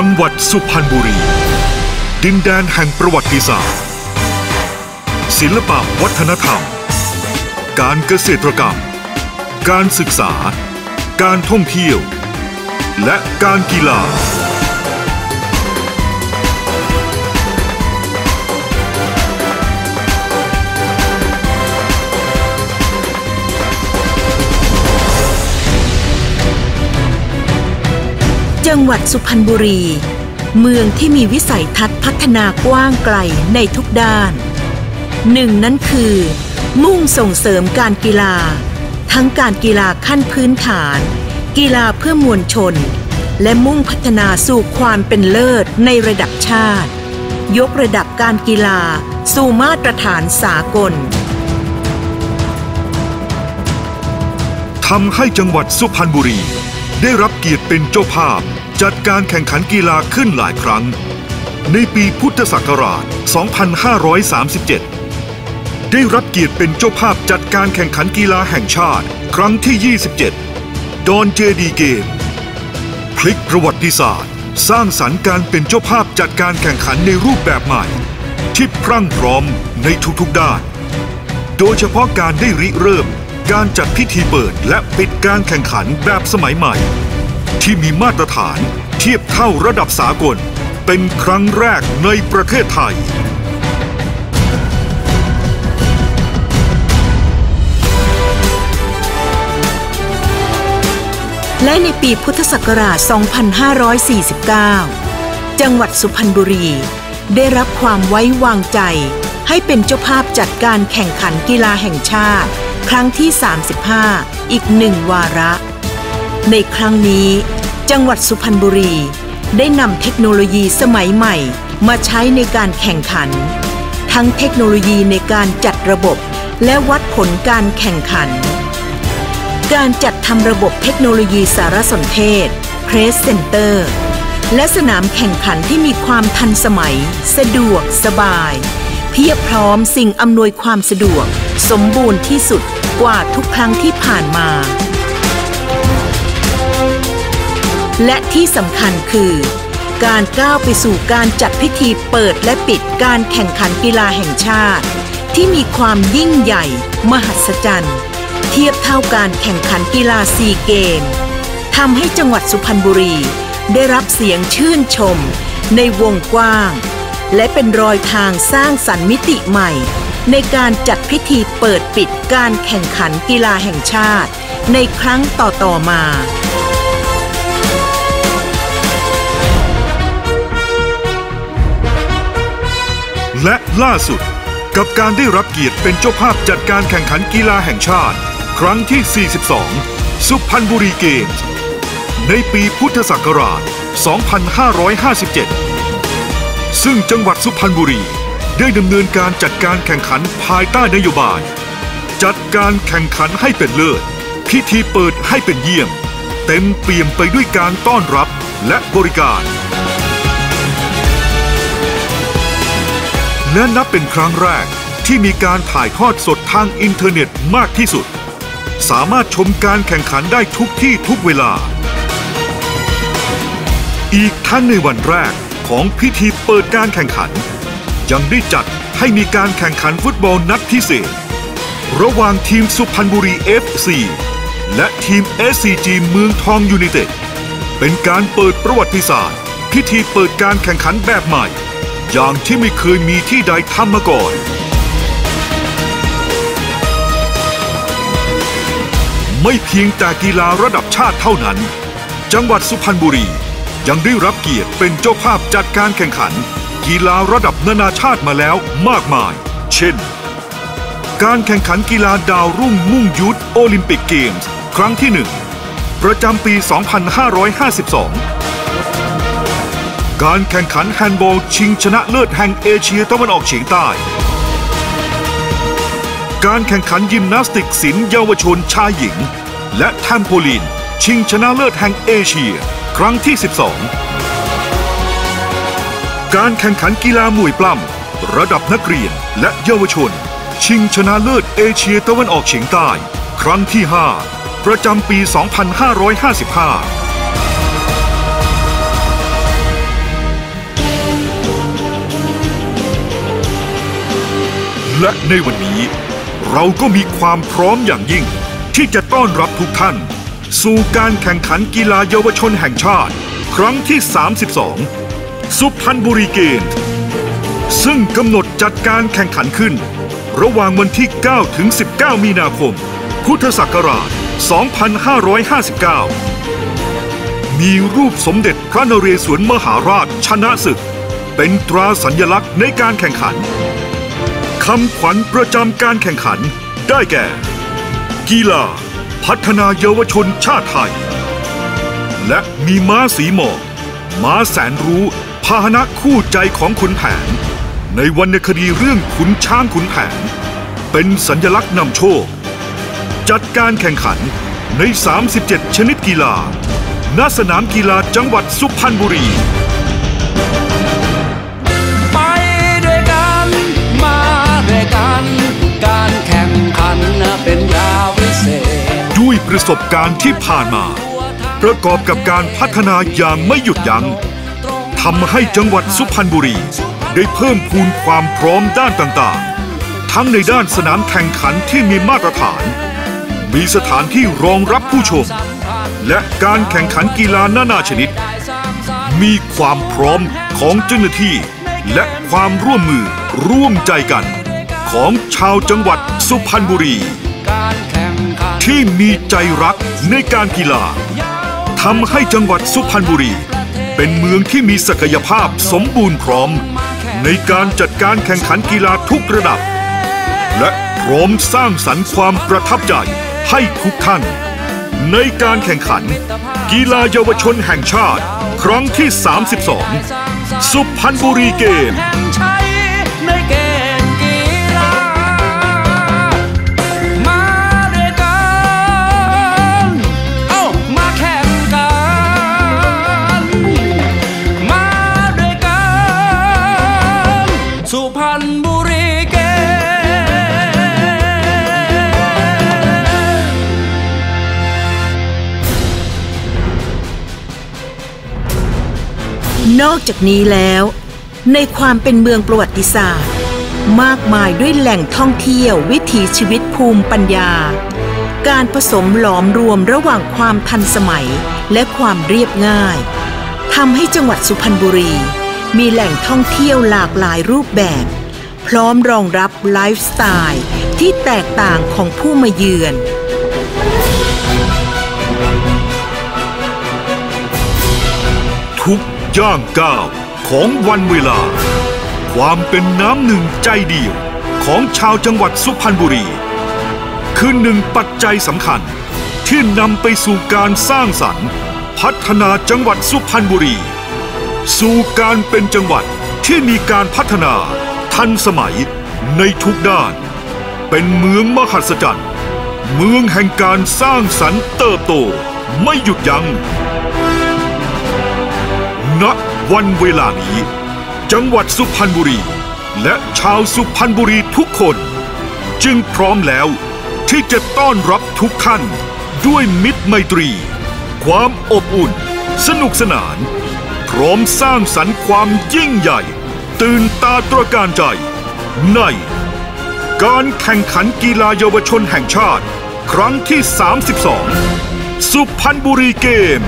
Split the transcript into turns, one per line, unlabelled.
จังหวัดสุพรรณบุรี ดินแดนแห่งประวัติศาสตร์ ศิลปะวัฒนธรรม การเกษตรกรรม การศึกษา การท่องเที่ยว และการกีฬา
จังหวัดสุพรรณบุรี เมืองที่มีวิสัยทัศน์พัฒนากว้างไกลในทุกด้าน หนึ่งนั้นคือ มุ่งส่งเสริมการกีฬา ทั้งการกีฬาขั้นพื้นฐาน กีฬาเพื่อมวลชน และมุ่งพัฒนาสู่ความเป็นเลิศในระดับชาติ ยกระดับการกีฬาสู่มาตรฐานสากล
ทำให้จังหวัดสุพรรณบุรี ได้รับเกียรติเป็นเจ้าภาพ จัดการแข่งขันกีฬาขึ้นหลายครั้ง ในปีพุทธศักราช 2537 ได้รับเกียรติเป็นเจ้าภาพจัดการแข่งขันกีฬาแห่งชาติ ครั้งที่ 27 ดอนเจดีเกม พลิกประวัติศาสตร์ สร้างสรรค์การเป็นเจ้าภาพจัดการแข่งขันในรูปแบบใหม่ ที่พรั่งพร้อมในทุกๆด้าน โดยเฉพาะการได้ริเริ่มการจัดพิธีเปิดและปิดการแข่งขันแบบสมัยใหม่ ที่มีมาตรฐานเทียบเท่าระดับสากล เป็นครั้งแรกในประเทศไทย
และในปีพุทธศักราช 2549 จังหวัดสุพรรณบุรี ได้รับความไว้วางใจ ให้เป็นเจ้าภาพจัดการแข่งขันกีฬาแห่งชาติ ครั้งที่ 35 อีกหนึ่งวาระ ในครั้งนี้ จังหวัดสุพรรณบุรี ได้นำเทคโนโลยีสมัยใหม่ มาใช้ในการแข่งขัน ทั้งเทคโนโลยีในการจัดระบบ และวัดผลการแข่งขัน การจัดทำระบบเทคโนโลยีสารสนเทศ Press Center และสนามแข่งขันที่มีความทันสมัย สะดวกสบาย เพียบพร้อมสิ่งอำนวยความสะดวก สมบูรณ์ที่สุดกว่าทุกครั้งที่ผ่านมา และที่สำคัญคือ การก้าวไปสู่การจัดพิธีเปิดและปิดการแข่งขันกีฬาแห่งชาติ ที่มีความยิ่งใหญ่ มหัศจรรย์ เทียบเท่าการแข่งขันกีฬาซีเกมทำให้จังหวัดสุพรรณบุรี ได้รับเสียงชื่นชม ในวงกว้าง และเป็นรอยทางสร้างสรรค์มิติใหม่ ในการจัดพิธีเปิดปิดการแข่งขันกีฬาแห่งชาติ ในครั้งต่อๆมา
และล่าสุด กับการได้รับเกียรติเป็นเจ้าภาพจัดการแข่งขันกีฬาแห่งชาติ ครั้งที่ 42 สุพรรณบุรีเกมส์ในปีพุทธศักราช 2557 ซึ่งจังหวัดสุพรรณบุรีได้ดำเนินการจัดการแข่งขันภายใต้นโยบาย จัดการแข่งขันให้เป็นเลิศ พิธีเปิดให้เป็นเยี่ยม เต็มเปี่ยมไปด้วยการต้อนรับและบริการ และนับเป็นครั้งแรกที่มีการถ่ายทอดสดทางอินเทอร์เน็ตมากที่สุด สามารถชมการแข่งขันได้ทุกที่ทุกเวลา อีกทั้งในวันแรกของพิธีเปิดการแข่งขัน ยังได้จัดให้มีการแข่งขันฟุตบอลนัดพิเศษ ระหว่างทีมสุพรรณบุรี FC และทีม SCG เมืองทองยูไนเต็ดเป็นการเปิดประวัติศาสตร์ พิธีเปิดการแข่งขันแบบใหม่ อย่างที่ไม่เคยมีที่ใดทำมาก่อน ไม่เพียงแต่กีฬาระดับชาติเท่านั้น จังหวัดสุพรรณบุรียังได้รับเกียรติเป็นเจ้าภาพจัดการแข่งขัน กีฬาระดับนานาชาติมาแล้วมากมาย เช่น การแข่งขันกีฬาดาวรุ่งมุ่งยุทธโอลิมปิกเกมส์ ครั้งที่ 1 ประจำปี 2552 การแข่งขันแฮนด์บอลชิงชนะเลิศแห่งเอเชียตะวันออกเฉียงใต้ การแข่งขันยิมนาสติกศิลป์เยาวชนชายหญิง และแทมโพลีน ชิงชนะเลิศแห่งเอเชีย ครั้งที่ 12 การแข่งขันกีฬามวยปล้ำระดับนักเรียนและเยาวชน ชิงชนะเลิศเอเชียตะวันออกเฉียงใต้ ครั้งที่ 5 ประจำปี 2555 และในวันนี้ เราก็มีความพร้อมอย่างยิ่ง ที่จะต้อนรับทุกท่าน สู่การแข่งขันกีฬาเยาวชนแห่งชาติ ครั้งที่ 32 สุพรรณบุรีเกมส์ซึ่งกำหนดจัดการแข่งขันขึ้น ระหว่างวันที่ 9 ถึง 19 มีนาคม พุทธศักราช 2559 มีรูปสมเด็จพระนเรศวรมหาราชชนะศึก เป็นตราสัญลักษณ์ในการแข่งขัน คำขวัญประจำการแข่งขัน ได้แก่ กีฬา พัฒนาเยาวชนชาติไทย และมีม้าสีหมอกม้าแสนรู้พาหนะคู่ใจของขุนแผน ในวรรณคดีเรื่องขุนช้างขุนแผน เป็นสัญลักษณ์นำโชค จัดการแข่งขันใน 37 ชนิดกีฬาณสนามกีฬาจังหวัดสุพรรณบุรี
กัน การแข่งขันเป็นยาวิเศษ
ด้วยประสบการณ์ที่ผ่านมา ประกอบกับการพัฒนาอย่างไม่หยุดยัง้งทำให้จังหวัดสุพรรณบุรี ได้เพิ่มพูนความพร้อมด้านต่างๆ ทั้งในด้านสนามแข่งขันที่มีมาตรฐาน มีสถานที่รองรับผู้ชม และการแข่งขันกีฬานานาชนิด มีความพร้อมของเจ้าหน้าที่และความร่วมมือร่วมใจกัน ของชาวจังหวัดสุพรรณบุรี
การแข่งขัน
ที่มีใจรักในการกีฬาทำให้จังหวัดสุพรรณบุรี เป็นเมืองที่มีศักยภาพสมบูรณ์พร้อม ในการจัดการแข่งขันกีฬาทุกระดับ และพร้อมสร้างสรรค์ความประทับใจให้ทุกท่าน ในการแข่งขัน กีฬาเยาวชนแห่งชาติ ครั้งที่ 32 สุพรรณบุรีเกม
นอก
จากนี้แล้ว ในความเป็นเมืองประวัติศาสตร์ มากมายด้วยแหล่งท่องเที่ยววิถีชีวิตภูมิปัญญา การผสมหลอมรวมระหว่างความทันสมัยและความเรียบง่ายทำให้จังหวัดสุพรรณบุรี มีแหล่งท่องเที่ยวหลากหลายรูปแบบ พร้อมรองรับไลฟ์สไตล์ที่แตกต่างของผู้มาเยือน
ทุก ย่างก้าวของวันเวลา ความเป็นน้ำหนึ่งใจเดียวของชาวจังหวัดสุพรรณบุรี คือหนึ่งปัจจัยสำคัญที่นำไปสู่การสร้างสรรค์ พัฒนาจังหวัดสุพรรณบุรี สู่การเป็นจังหวัดที่มีการพัฒนาทันสมัยในทุกด้าน เป็นเมืองมหัศจรรย์ เมืองแห่งการสร้างสรรค์เติบโตไม่หยุดยัง้ง ณวันเวลานี้ จังหวัดสุพรรณบุรี และชาวสุพรรณบุรีทุกคน จึงพร้อมแล้วที่จะต้อนรับทุกท่านด้วยมิตรไมตรี ความอบอุ่น สนุกสนาน พร้อมสร้างสรรค์ความยิ่งใหญ่ ตื่นตาตระการใจ ใน การแข่งขันกีฬาเยาวชนแห่งชาติ ครั้งที่ 32 สุพรรณบุรีเกม